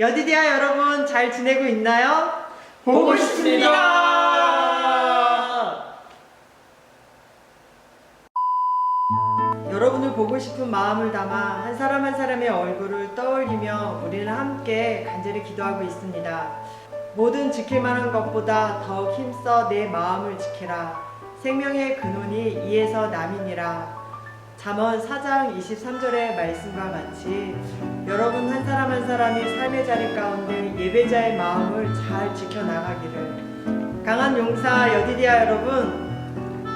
여디디아 여러분 잘 지내고 있나요? 보고 싶습니다. 여러분을 보고 싶은 마음을 담아 한 사람 한 사람의 얼굴을 떠올리며 우리는 함께 간절히 기도하고 있습니다. 모든 지킬 만한 것보다 더욱 힘써 내 마음을 지키라. 생명의 근원이 이에서 남이니라. 잠언 4장 23절의 말씀과 같이 여러분 한 사람 한 사람이 삶의 자리 가운데 예배자의 마음을 잘 지켜나가기를 강한 용사 여디디아 여러분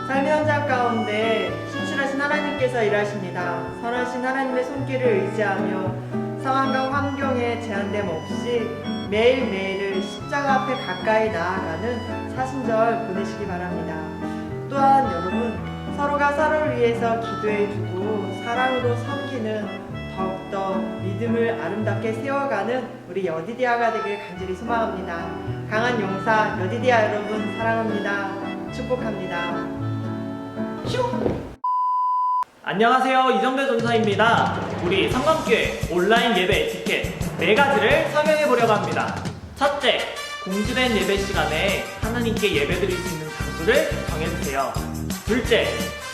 삶의 현장 가운데 신실하신 하나님께서 일하십니다. 선하신 하나님의 손길을 의지하며 상황과 환경에 제한됨 없이 매일매일을 십자가 앞에 가까이 나아가는 사순절 보내시기 바랍니다. 위해서 기도해주고 사랑으로 섬기는 더욱더 믿음을 아름답게 세워가는 우리 여디디아가 되길 간절히 소망합니다. 강한 용사 여디디아 여러분 사랑합니다. 축복합니다. 안녕하세요 이정배 전사입니다. 우리 성감교회 온라인 예배 에티켓 네 가지를 설명해 보려고 합니다. 첫째, 공지된 예배 시간에 하나님께 예배 드릴 수 있는 장소를 정해주세요. 둘째,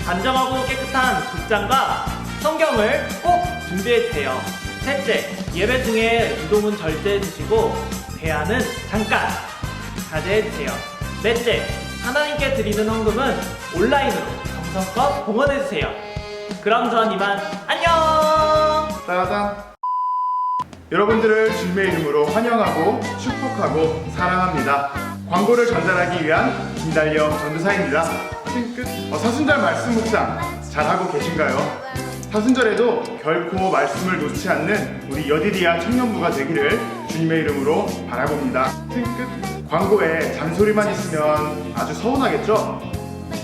단정하고 깨끗한 극장과 성경을 꼭 준비해 주세요. 셋째, 예배 중에 이동은 절제해 주시고 대화는 잠깐 자제해 주세요. 넷째, 하나님께 드리는 헌금은 온라인으로 정성껏 봉헌해 주세요. 그럼 전 이만 안녕. 따라단 여러분들을 주님의 이름으로 환영하고 축복하고 사랑합니다. 광고를 전달하기 위한 김달려 전도사입니다. 끝. 어, 사순절 말씀 묵상 잘하고 계신가요? 사순절에도 결코 말씀을 놓지 않는 우리 여디디아 청년부가 되기를 주님의 이름으로 바라봅니다. 끝. 광고에 잔소리만 있으면 아주 서운하겠죠?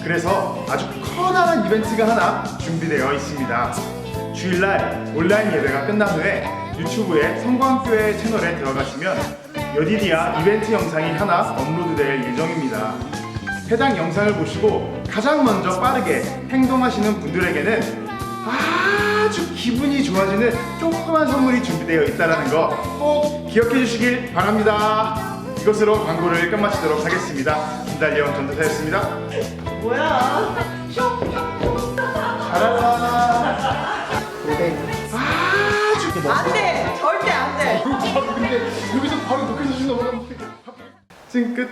그래서 아주 커다란 이벤트가 하나 준비되어 있습니다. 주일날 온라인 예배가 끝난 후에 유튜브에 성광교회 채널에 들어가시면 여디디아 이벤트 영상이 하나 업로드될 예정입니다. 해당 영상을 보시고 가장 먼저 빠르게 행동하시는 분들에게는 아주 기분이 좋아지는 조그만 선물이 준비되어 있다는 거 꼭 기억해 주시길 바랍니다. 이것으로 광고를 끝마치도록 하겠습니다. 김달리형 전도사였습니다. 뭐야? 잘한다. 아주 안 돼! 절대 안 돼! 근데 여기서 바로 녹여주신 거 보면 찡끝